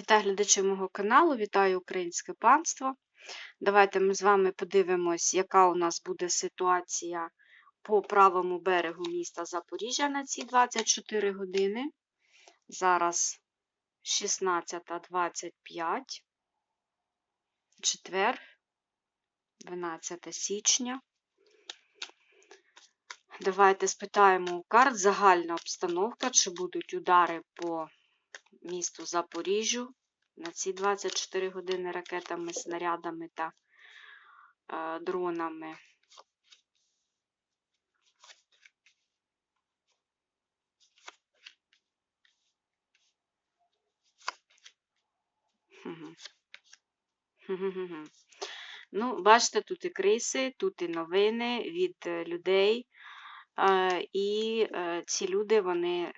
Вітаю глядачі мого каналу, вітаю українське панство. Давайте ми з вами подивимось, яка у нас буде ситуація по правому берегу міста Запоріжжя на ці 24 години. Зараз 16.25, четвер, 12 січня. Давайте спитаємо у карт загальна обстановка, чи будуть удари по місту Запоріжжю на ці 24 години ракетами, снарядами та е, дронами. Ну, бачите, тут і криси, тут і новини від е, людей. Е, І е, ці люди, вони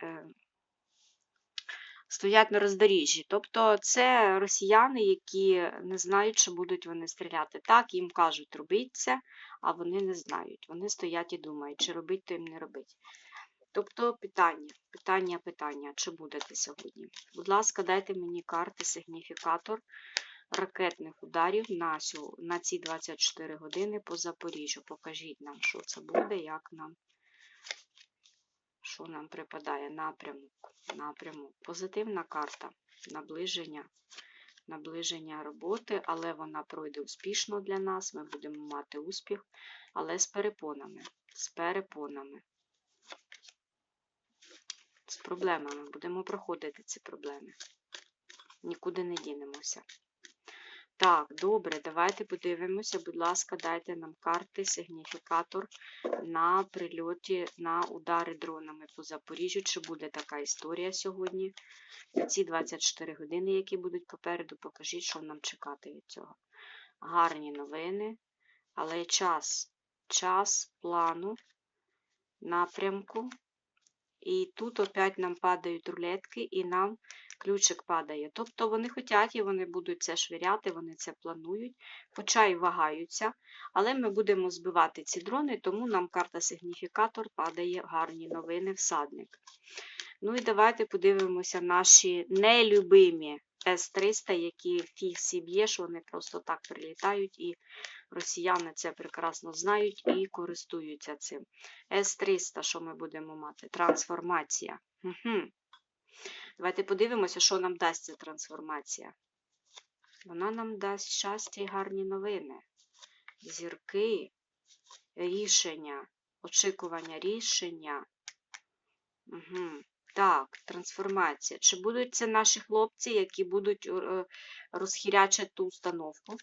стоять на роздоріжжі. Тобто це росіяни, які не знають, чи будуть вони стріляти. Так, їм кажуть, робіть це, а вони не знають. Вони стоять і думають, чи робить, то їм не робить. Тобто питання, питання, питання, чи будете сьогодні? Будь ласка, дайте мені карти, сигніфікатор ракетних ударів на, на ці 24 години по Запоріжжю. Покажіть нам, що це буде, як нам, що нам припадає. Напрямок, напрямок. Позитивна карта, наближення, наближення роботи, але вона пройде успішно для нас. Ми будемо мати успіх, але з перепонами, з перепонами. З проблемами. Будемо проходити ці проблеми. Нікуди не дінемося. Так, добре, давайте подивимося. Будь ласка, дайте нам карти, сигніфікатор на прильоті, на удари дронами по Запоріжжю. Чи буде така історія сьогодні? На ці 24 години, які будуть попереду, покажіть, що нам чекати від цього. Гарні новини, але час, час плану, напрямку. І тут опять нам падають рулетки, і нам ключик падає. Тобто вони хочуть і вони будуть це швиряти, вони це планують, хоча й вагаються. Але ми будемо збивати ці дрони, тому нам карта сигніфікатор падає гарні новини, всадник. Ну і давайте подивимося наші нелюбимі С-300, які фіг б'єш, вони просто так прилітають, і росіяни це прекрасно знають і користуються цим. С-300, що ми будемо мати? Трансформація. Угу. Давайте подивимося, що нам дасть ця трансформація. Вона нам дасть щастя і гарні новини. Зірки, рішення, очікування рішення. Угу. Так, трансформація. Чи будуть це наші хлопці, які будуть е, розхірячити ту установку?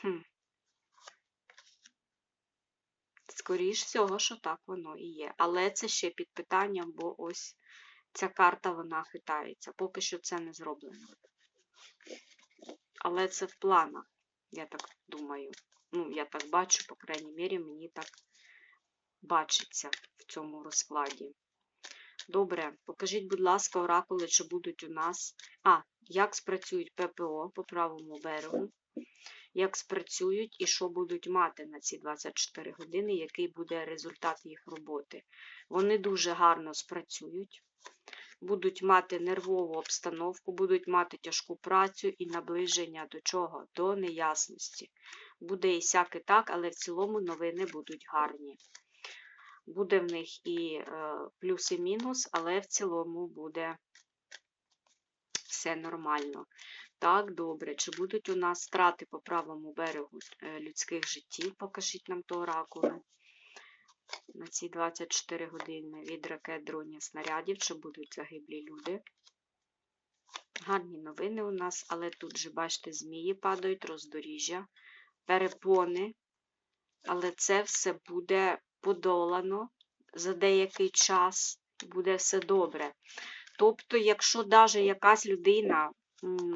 Хм. Скоріш всього, що так воно і є. Але це ще під питанням, бо ось ця карта вона хитається. Поки що це не зроблено. Але це в планах, я так думаю. Ну, я так бачу, по крайній мірі, мені так бачиться в цьому розкладі. Добре, покажіть, будь ласка, оракули, чи будуть у нас. А, як спрацюють ППО по правому берегу, як спрацюють і що будуть мати на ці 24 години, який буде результат їх роботи. Вони дуже гарно спрацюють, будуть мати нервову обстановку, будуть мати тяжку працю і наближення до чого? До неясності. Буде і сяке так, але в цілому новини будуть гарні. Буде в них і е, плюс і мінус, але в цілому буде все нормально. Так, добре. Чи будуть у нас страти по правому берегу е, людських життів? Покажіть нам то оракули. На ці 24 години від ракет, дронів, снарядів, чи будуть загиблі люди. Гарні новини у нас, але тут же, бачите, змії падають, роздоріжжя, перепони. Але це все буде подолано за деякий час, буде все добре. Тобто, якщо навіть якась людина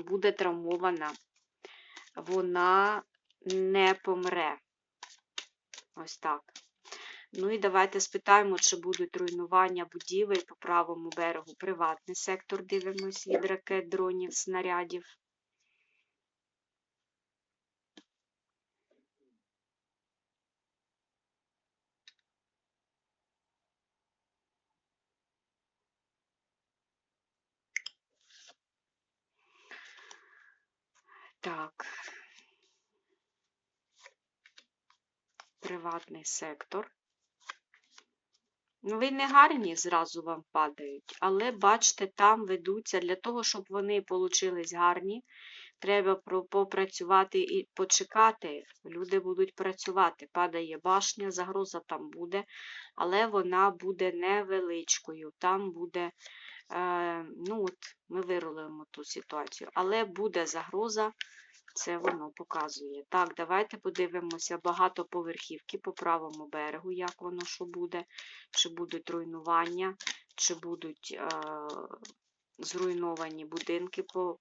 буде травмована, вона не помре. Ось так. Ну і давайте спитаємо, чи будуть руйнування будівель по правому берегу. Приватний сектор дивимось від ракет, дронів, снарядів. Так. Приватний сектор. Ну, вони гарні зразу вам падають, але бачите, там ведуться для того, щоб вони получились гарні. Треба попрацювати і почекати. Люди будуть працювати. Падає башня, загроза там буде, але вона буде невеличкою. Там буде, ну от, ми вирулимо ту ситуацію, але буде загроза, це воно показує. Так, давайте подивимося багатоповерхівки по правому берегу, як воно що буде, чи будуть руйнування, чи будуть е, зруйновані будинки, по,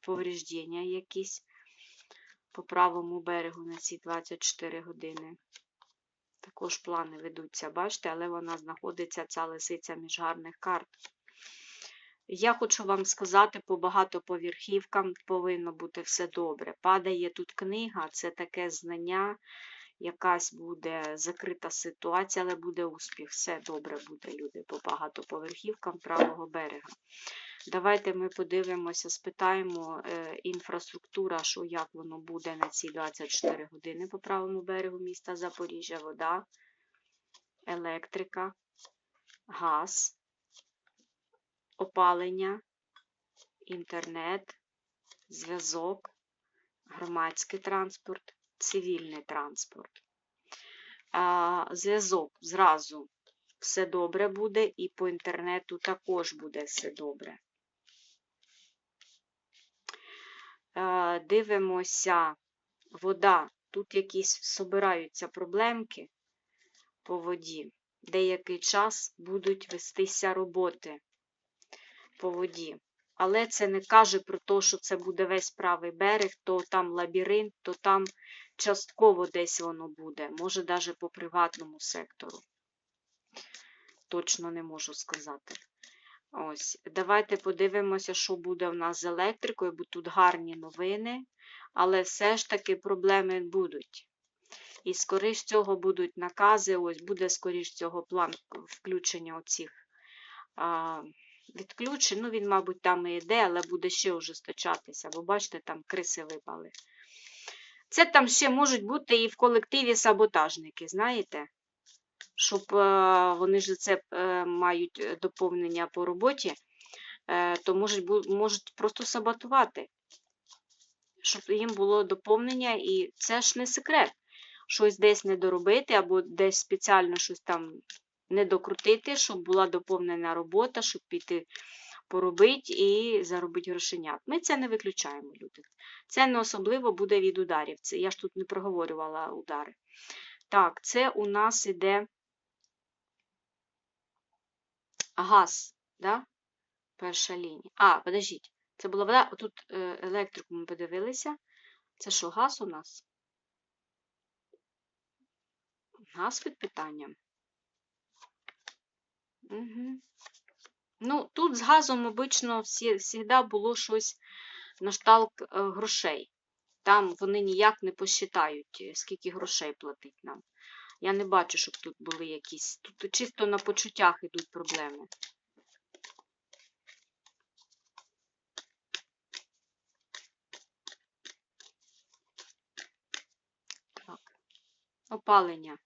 повреждення якісь по правому берегу на ці 24 години. Також плани ведуться, бачите, але вона знаходиться, ця лисиця між гарних карт. Я хочу вам сказати, по багатоповерхівкам повинно бути все добре. Падає тут книга, це таке знання, якась буде закрита ситуація, але буде успіх. Все добре буде, люди, по багатоповерхівкам правого берега. Давайте ми подивимося, спитаємо е, інфраструктура, що як воно буде на ці 24 години по правому берегу міста Запоріжжя, вода, електрика, газ, опалення, інтернет, зв'язок, громадський транспорт, цивільний транспорт. Зв'язок зразу все добре буде, і по інтернету також буде все добре. Дивимося, вода. Тут якісь собираються проблемки по воді. Деякий час будуть вестися роботи по воді. Але це не каже про те, що це буде весь правий берег, то там лабіринт, то там частково десь воно буде. Може, навіть по приватному сектору. Точно не можу сказати. Ось, давайте подивимося, що буде в нас з електрикою, бо тут гарні новини, але все ж таки проблеми будуть. І скоріш цього будуть накази, ось буде скоріш цього план включення оцих а, відключень. Ну, він, мабуть, там і йде, але буде ще ужесточатися, бо бачите, там криси випали. Це там ще можуть бути і в колективі саботажники, знаєте? Щоб е, вони ж це е, мають е, доповнення по роботі, то можуть, можуть просто саботувати, щоб їм було доповнення, і це ж не секрет. Щось десь не доробити, або десь спеціально щось там не докрутити, щоб була доповнена робота, щоб піти поробити і заробити грошенят. Ми це не виключаємо, люди. Це не особливо буде від ударів. Це, я ж тут не проговорювала удари. Так, це у нас іде газ, да? Перша лінія. А, подождіть. Це була вода. Тут е, електрику ми подивилися. Це що, газ у нас? Газ під питанням. Угу. Ну, тут з газом обично завжди було щось на шталк е, грошей. Там вони ніяк не посчитають, е, скільки грошей платить нам. Я не бачу, щоб тут були якісь. Тут чисто на почуттях йдуть проблеми. Так. Опалення.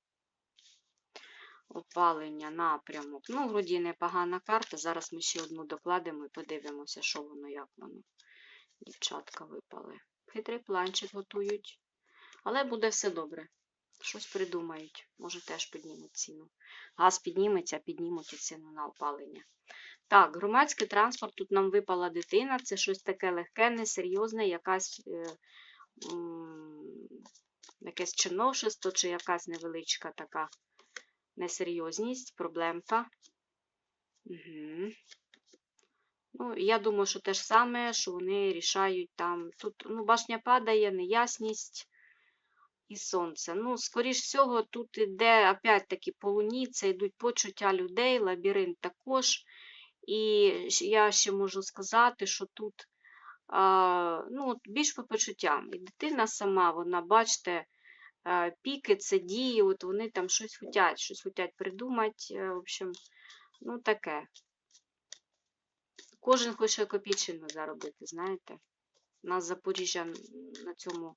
Опалення, напрямок. Ну, вроді непогана карта. Зараз ми ще одну докладемо і подивимося, що воно, як воно. Дівчатка випали. Хитрий планчик готують. Але буде все добре. Щось придумають. Може, теж піднімуть ціну. Газ підніметься, піднімуть і ціну на опалення. Так, громадський транспорт. Тут нам випала дитина. Це щось таке легке, несерйозне, якась, е, якесь чиновшество чи якась невеличка така несерйозність, проблемка. Угу. Ну, я думаю, що те ж саме, що вони рішають там. Тут ну, башня падає, неясність і сонце. Ну, скоріш всього, тут іде опять-таки по луні, це йдуть почуття людей, лабіринт також. І я ще можу сказати, що тут а, ну, більш по почуттям. І дитина сама, вона, бачите, піки, це дії, от вони там щось хотять, щось хотять придумати. е, В общем, ну таке. Кожен хоче копійчину заробити, знаєте. У нас Запоріжжя на цьому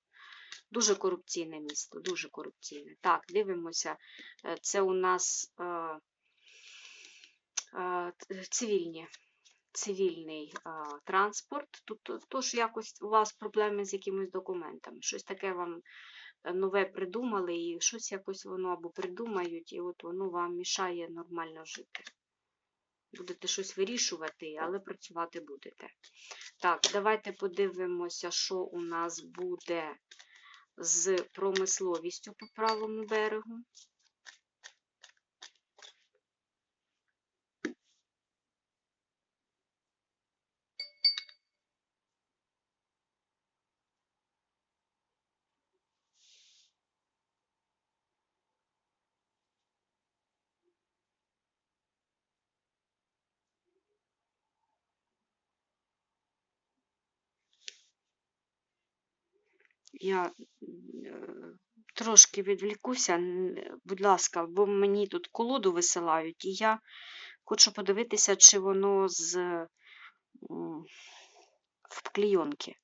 дуже корупційне місто, дуже корупційне. Так, дивимося. Е, Це у нас е, е, цивільні. Цивільний а, транспорт. Тут е, тож якось у вас проблеми з якимись документами. Щось таке вам е, нове придумали, і щось якось воно або придумають, і от воно вам мішає нормально жити. Будете щось вирішувати, але працювати будете. Так, давайте подивимося, що у нас буде з промисловістю по правому берегу. Я е, трошки відвлікуся, будь ласка, бо мені тут колоду висилають, і я хочу подивитися, чи воно з м, в клейонки.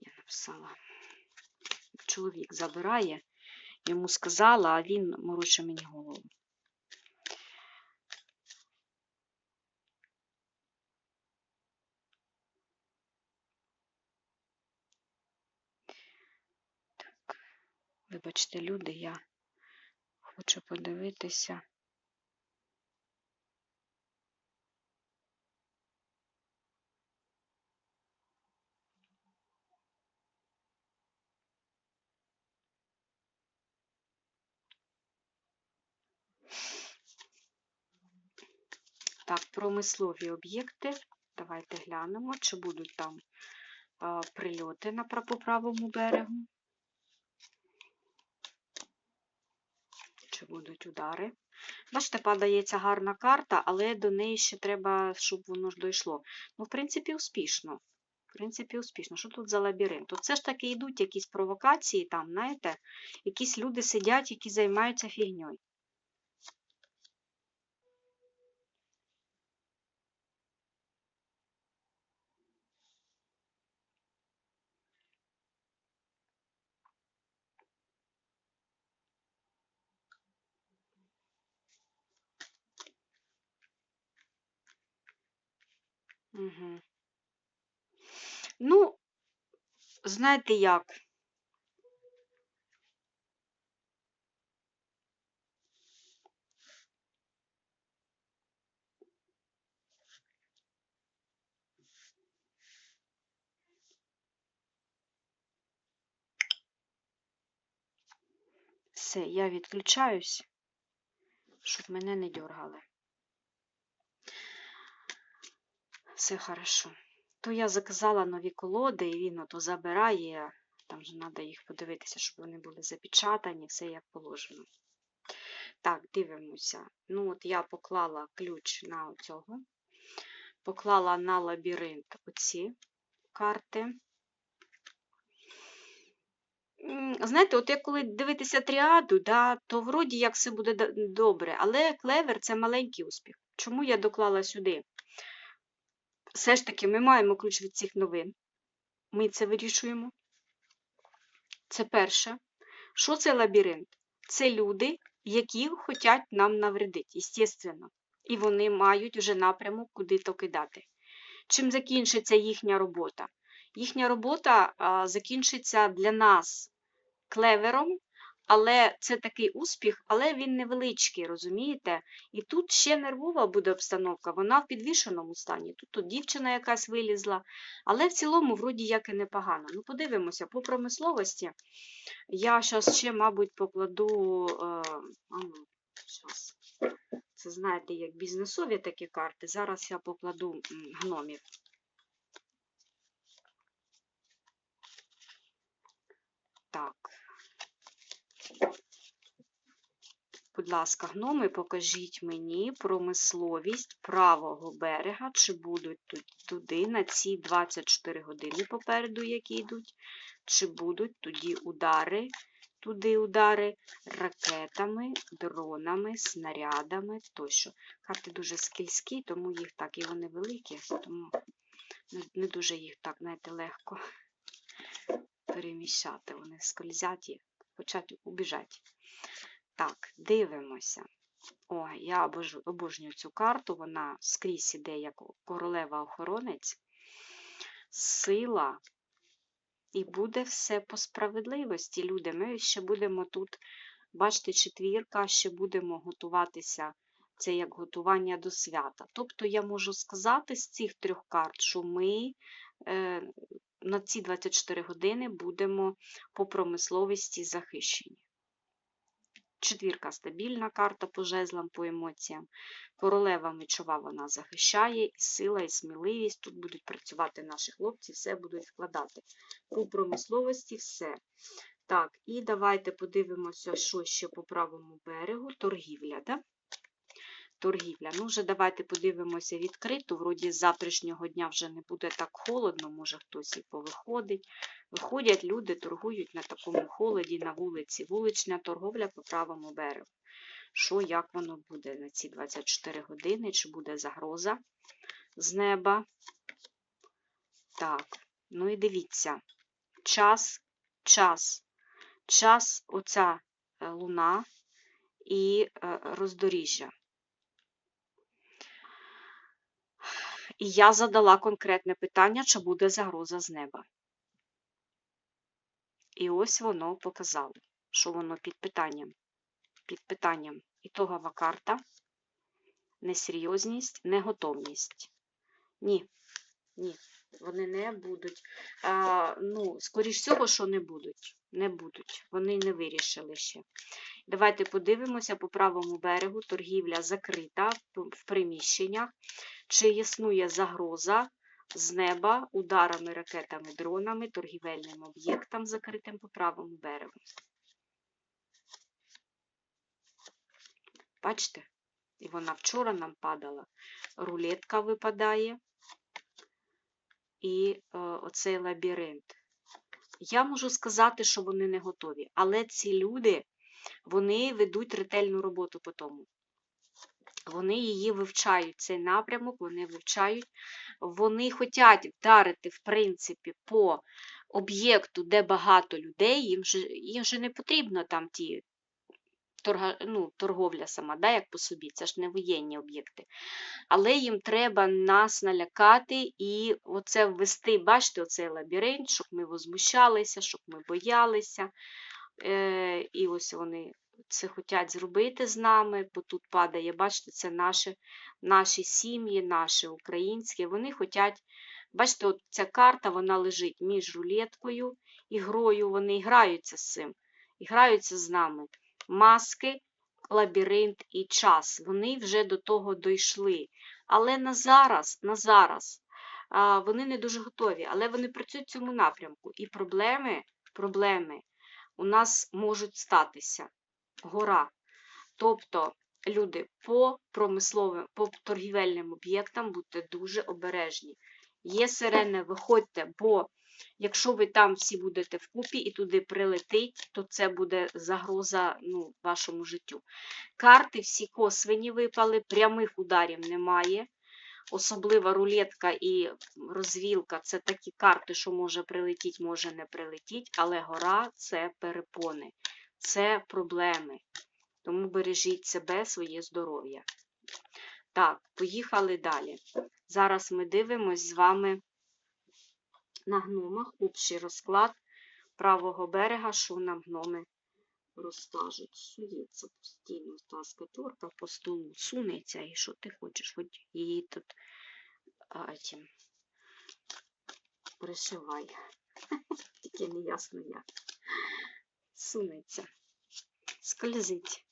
Я написала. Чоловік забирає, йому сказала, а він морочить мені голову. Так, вибачте, люди, я хочу подивитися. Так, промислові об'єкти. Давайте глянемо, чи будуть там прильоти на пра- правому берегу. Чи будуть удари. Бачите, падається гарна карта, але до неї ще треба, щоб воно ж дійшло. Ну, в принципі, успішно. В принципі, успішно. Що тут за лабіринт? Тут все ж таки йдуть якісь провокації, там, знаєте, якісь люди сидять, які займаються фігньою. Угу. Ну, знаєте як? Все, я відключаюсь, щоб мене не дергали. Все хорошо. То я заказала нові колоди, і він ото забирає. Там же треба їх подивитися, щоб вони були запечатані, все як положено. Так, дивимося. Ну, от я поклала ключ на цього, поклала на лабіринт оці карти. Знаєте, от як коли дивитися тріаду, да, то вроді як все буде добре, але клевер це маленький успіх. Чому я доклала сюди? Все ж таки, ми маємо ключ від цих новин. Ми це вирішуємо. Це перше. Що це лабіринт? Це люди, які хочуть нам навредити, естественно. І вони мають вже напрямок, куди то кидати. Чим закінчиться їхня робота? Їхня робота а, закінчиться для нас клевером, але це такий успіх, але він невеличкий, розумієте? І тут ще нервова буде обстановка, вона в підвішеному стані. Тут, тут дівчина якась вилізла, але в цілому, вроді як і непогано. Ну, подивимося, по промисловості я зараз ще, мабуть, покладу. Е, ну, щас. Це знаєте, як бізнесові такі карти. Зараз я покладу гномів. Так. Будь ласка, гноми, покажіть мені промисловість правого берега, чи будуть туди на ці 24 години попереду, які йдуть, чи будуть тоді удари, туди удари ракетами, дронами, снарядами тощо. Карти дуже скільські, тому їх так і вони великі, тому не, дуже їх так, знаєте, легко переміщати. Вони скользять і хочуть убіжати. Так, дивимося. О, я обожнюю цю карту, вона скрізь іде як королева-охоронець. Сила. І буде все по справедливості, люди. Ми ще будемо тут, бачите, четвірка, ще будемо готуватися. Це як готування до свята. Тобто я можу сказати з цих трьох карт, що ми е, на ці 24 години будемо по промисловості захищені. Четвірка стабільна карта по жезлам, по емоціям. Королева мечова вона захищає, і сила, і сміливість. Тут будуть працювати наші хлопці, все будуть вкладати. У промисловості все. Так, і давайте подивимося, що ще по правому берегу. Торгівля, да? Торгівля. Ну, вже давайте подивимося відкрито. Вроді з завтрашнього дня вже не буде так холодно, може хтось і повиходить. Виходять люди, торгують на такому холоді на вулиці. Вулична торговля по правому берегу. Що, як воно буде на ці 24 години? Чи буде загроза з неба? Так, ну і дивіться. Час, час, час, оця е, луна і е, роздоріжжя. І я задала конкретне питання, чи буде загроза з неба. І ось воно показало, що воно під питанням. Під питанням ітогова карта, несерйозність, неготовність. Ні, ні, вони не будуть. А, ну, скоріш всього, що не будуть. Не будуть. Вони не вирішили ще. Давайте подивимося по правому берегу. Торгівля закрита в- приміщеннях. Чи існує загроза з неба ударами, ракетами, дронами, торгівельним об'єктам, закритим по правому берегу? Бачите? І вона вчора нам падала. Рулетка випадає. І е, оцей лабіринт. Я можу сказати, що вони не готові, але ці люди, вони ведуть ретельну роботу по тому. Вони її вивчають, цей напрямок, вони вивчають. Вони хочуть вдарити, в принципі, по об'єкту, де багато людей, їм же, їм же не потрібно там ті торга, ну, торговля сама, да, як по собі, це ж не воєнні об'єкти. Але їм треба нас налякати і оце ввести, бачите, оцей лабіринт, щоб ми возмущалися, щоб ми боялися. Е, і ось вони це хочуть зробити з нами, бо тут падає, бачите, це наші, наші сім'ї, наші українські. Вони хочуть, бачите, от ця карта вона лежить між рулеткою і грою. Вони граються з цим, граються з нами. Маски, лабіринт і час. Вони вже до того дійшли. Але на зараз, на зараз вони не дуже готові, але вони працюють в цьому напрямку. І проблеми, проблеми у нас можуть статися. Гора. Тобто, люди по промисловим, по торгівельним об'єктам будьте дуже обережні. Є сирени, виходьте, бо якщо ви там всі будете вкупі і туди прилетить, то це буде загроза ну, вашому життю. Карти всі косвені випали, прямих ударів немає. Особлива рулетка і розвілка це такі карти, що може прилетіти, може не прилетіти, але гора це перепони, це проблеми. Тому бережіть себе, своє здоров'я. Так, поїхали далі. Зараз ми дивимось з вами на гномах общий розклад правого берега, що нам гноми розкажуть. Сується постійно та скатерка по столу, сунеться, і що ти хочеш, хоч її тут а, тім, пришивай. Тільки не ясно як. Сунеться, скользить.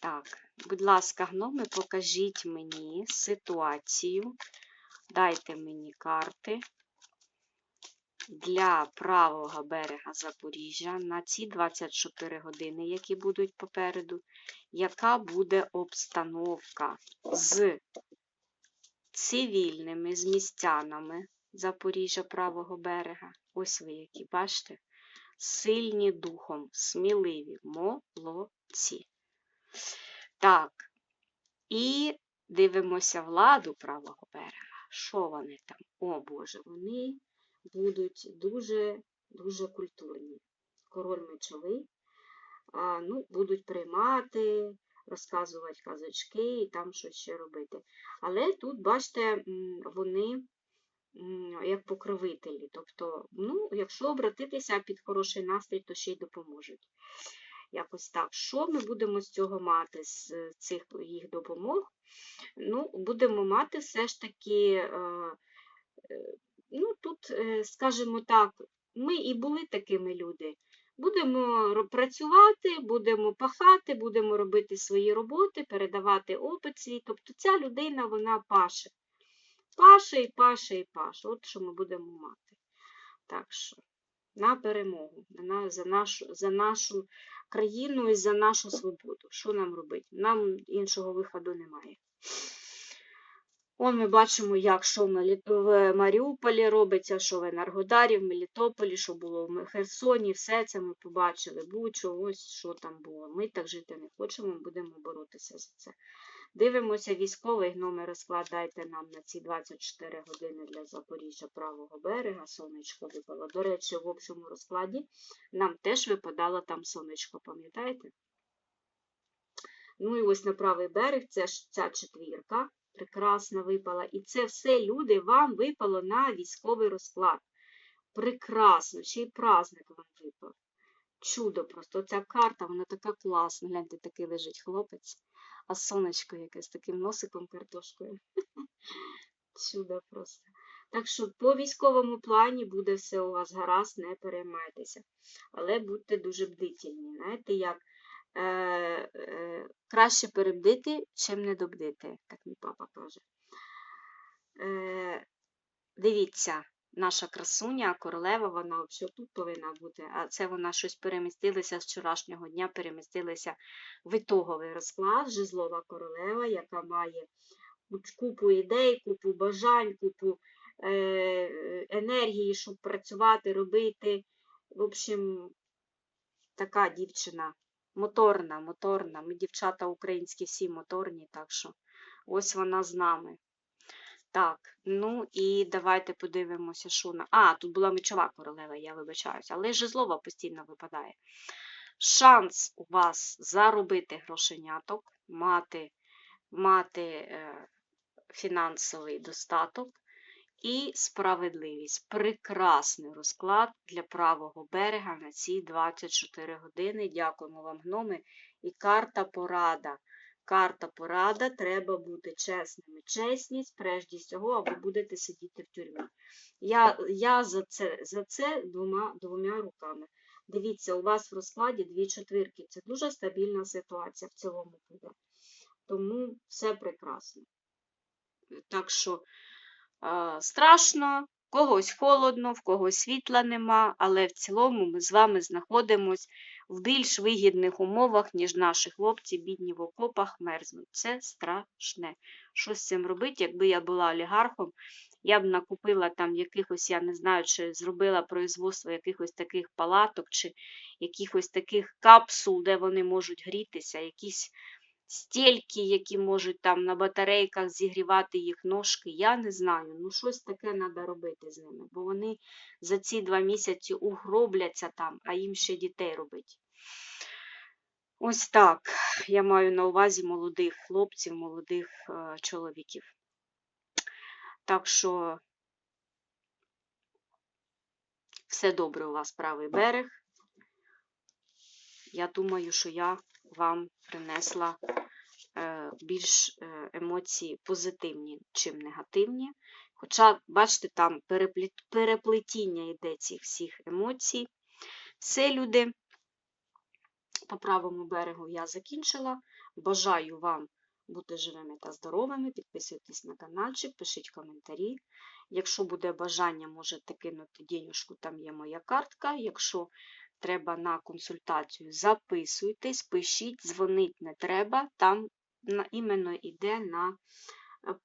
Так, будь ласка, гноми, покажіть мені ситуацію. Дайте мені карти для правого берега Запоріжжя на ці 24 години, які будуть попереду, яка буде обстановка з цивільними, з містянами Запоріжжя правого берега. Ось ви які, бачите? Сильні духом, сміливі, молодці. Так, і дивимося владу правого берега. Що вони там? О Боже, вони будуть дуже, дуже культурні. Король мечовий, а, ну, будуть приймати, розказувати казочки і там щось ще робити. Але тут, бачите, вони як покровителі. Тобто, ну, якщо обратитися під хороший настрій, то ще й допоможуть. Якось так. Що ми будемо з цього мати, з цих їх допомог? Ну, будемо мати все ж таки, е, е, ну, тут, е, скажімо так, ми і були такими люди. Будемо працювати, будемо пахати, будемо робити свої роботи, передавати опит свій. Тобто ця людина, вона паше. Паше і паше і паше. От що ми будемо мати. Так що, на перемогу, на, за, нашу, за нашу країну і за нашу свободу. Що нам робити? Нам іншого виходу немає. Он ми бачимо, як що в Маріуполі робиться, що в Енергодарі, в Мелітополі, що було в Херсоні, все це ми побачили. Бучу, ось що там було. Ми так жити не хочемо, будемо боротися за це. Дивимося військовий номер розклад дайте нам на ці 24 години для Запоріжжя правого берега. Сонечко випало. До речі, в общому розкладі нам теж випадало там сонечко, пам'ятаєте? Ну і ось на правий берег це ж ця четвірка прекрасна випала. І це все, люди, вам випало на військовий розклад. Прекрасно, ще й праздник вам випав. Чудо просто. Ця карта, вона така класна. Гляньте, такий лежить хлопець, а сонечко якесь таким носиком картошкою. Чудо просто. Так що по військовому плані буде все у вас гаразд, не переймайтеся. Але будьте дуже бдительні. Знаєте, як е, е, краще перебдити, чим не добдити, так мій папа каже. Е, дивіться, наша красуня, королева, вона взагалі тут повинна бути, а це вона щось перемістилася з вчорашнього дня, перемістилася в ітоговий розклад, жезлова королева, яка має купу ідей, купу бажань, купу е, енергії, щоб працювати, робити. В общем, така дівчина. Моторна, моторна. Ми, дівчата українські, всі моторні, так що ось вона з нами. Так, ну і давайте подивимося, що на. А, тут була мечова королева, я вибачаюся, але жезлова постійно випадає. Шанс у вас заробити грошеняток, мати, мати е, фінансовий достаток і справедливість. Прекрасний розклад для правого берега на ці 24 години. Дякуємо вам, гноми. І карта порада. Карта порада, треба бути чесними. Чесність, прежде всього, або будете сидіти в тюрмі. Я, я за це, за це двома, двома руками. Дивіться, у вас в розкладі дві четвірки. Це дуже стабільна ситуація в цілому буде. Тому все прекрасно. Так що е, страшно, когось холодно, в когось світла нема, але в цілому ми з вами знаходимось в більш вигідних умовах, ніж наші хлопці, бідні в окопах, мерзнуть. Це страшне. Що з цим робити? Якби я була олігархом, я б накупила там якихось, я не знаю, чи зробила производство якихось таких палаток, чи якихось таких капсул, де вони можуть грітися, якісь стільки, які можуть там на батарейках зігрівати їх ножки. Я не знаю. Ну, щось таке треба робити з ними, бо вони за ці два місяці угробляться там, а їм ще дітей робить. Ось так. Я маю на увазі молодих хлопців, молодих е, чоловіків. Так що все добре у вас правий берег. Я думаю, що я вам принесла е, більш е, емоції позитивні, чим негативні. Хоча, бачите, там переплетіння йде цих всіх емоцій. Все, люди, по правому берегу я закінчила. Бажаю вам бути живими та здоровими. Підписуйтесь на каналчик, пишіть коментарі. Якщо буде бажання, можете кинути денежку, там є моя картка. Якщо треба на консультацію, записуйтесь, пишіть, дзвонить не треба, там іменно йде на,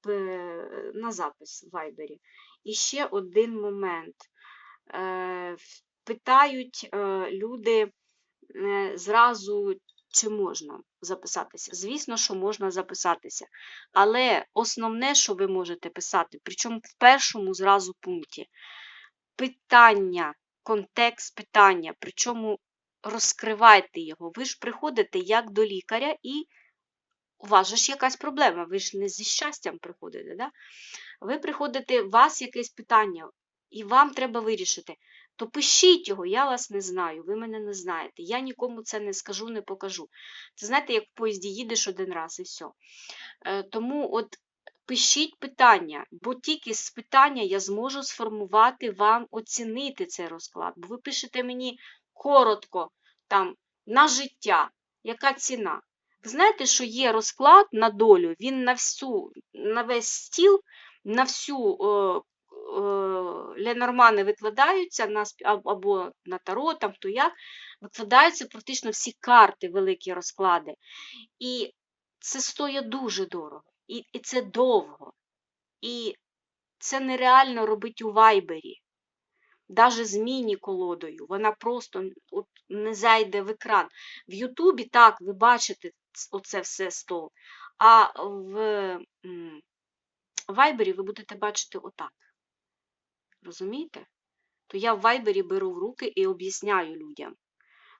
е, на запис в Вайбері. І ще один момент. Е, Питають е, люди зразу, чи можна записатися. Звісно, що можна записатися. Але основне, що ви можете писати, причому в першому зразу пункті, питання, контекст питання, причому розкривайте його. Ви ж приходите як до лікаря, і у вас же ж якась проблема, ви ж не зі щастям приходите. Да? Ви приходите, у вас якесь питання, і вам треба вирішити. То пишіть його, я вас не знаю, ви мене не знаєте. Я нікому це не скажу, не покажу. Це знаєте, як в поїзді їдеш один раз і все. Тому от пишіть питання, бо тільки з питання я зможу сформувати вам, оцінити цей розклад. Бо ви пишете мені коротко, там, на життя, яка ціна. Ви знаєте, що є розклад на долю, він на всю, на весь стіл, на всю е, е, Ленормани викладаються на, або на таро, там хто як, викладаються практично всі карти, великі розклади. І це стоїть дуже дорого. І, і це довго. І це нереально робити у вайбері. Даже з міні-колодою. Вона просто от, не зайде в екран. В Ютубі так, ви бачите оце все стол. А в вайбері ви будете бачити отак. Розумієте? То я в вайбері беру в руки і об'ясняю людям.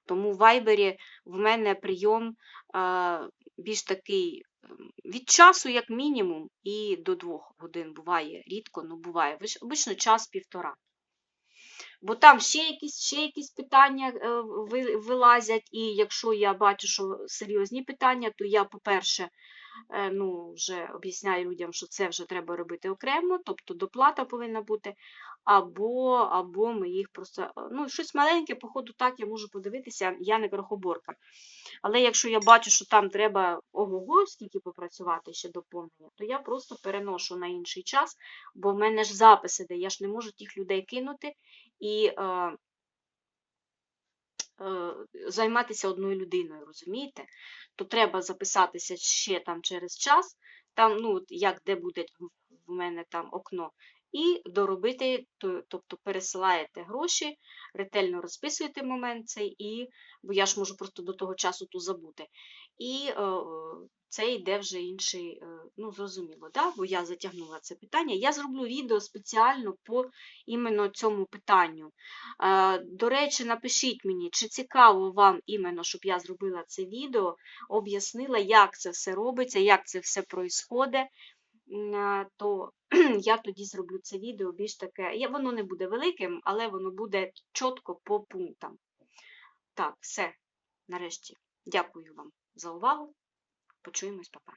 Тому в вайбері в мене прийом а, більш такий від часу, як мінімум, і до двох годин буває рідко, але буває. Обично час півтора. Бо там ще якісь, ще якісь питання е, вилазять, і якщо я бачу, що серйозні питання, то я, по-перше, е, ну, вже об'ясняю людям, що це вже треба робити окремо, тобто доплата повинна бути, або, або ми їх просто, е, ну, щось маленьке, по ходу так, я можу подивитися, я не крохоборка. Але якщо я бачу, що там треба ого-го, скільки попрацювати ще доповнення, то я просто переношу на інший час, бо в мене ж запис іде, я ж не можу тих людей кинути і е, е, займатися одною людиною, розумієте? То треба записатися ще там через час, там, ну, як де буде в мене там окно, і доробити, тобто пересилаєте гроші, ретельно розписуєте момент цей, і, бо я ж можу просто до того часу то забути. І е, е, це йде вже інший, е, ну, зрозуміло, да? бо я затягнула це питання. Я зроблю відео спеціально по іменно цьому питанню. До речі, напишіть мені, чи цікаво вам іменно, щоб я зробила це відео, об'яснила, як це все робиться, як це все проїсходить, то я тоді зроблю це відео більш таке. Воно не буде великим, але воно буде чітко по пунктам. Так, все. Нарешті. Дякую вам за увагу. Почуємось, па-па.